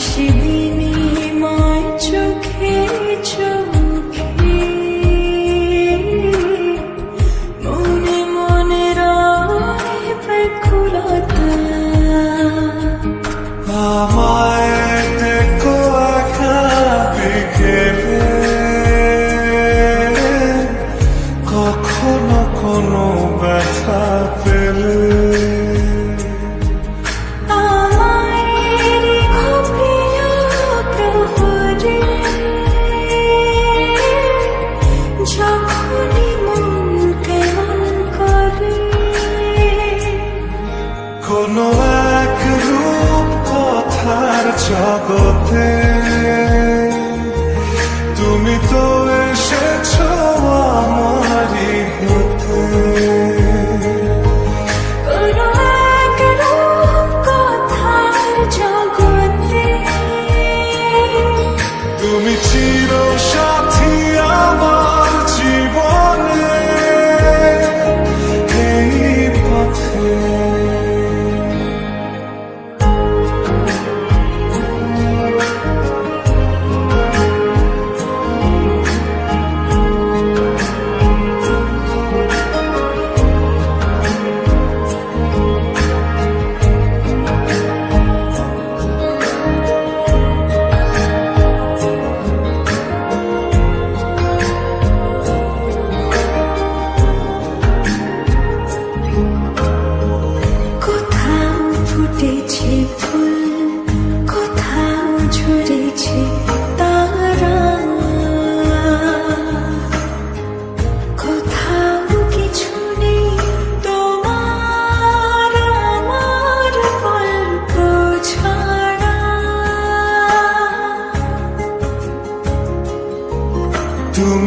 是你。কোনো এক রূপ কথার জগতে। তুমি তো এসেছ আমার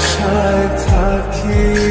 相爱太拼。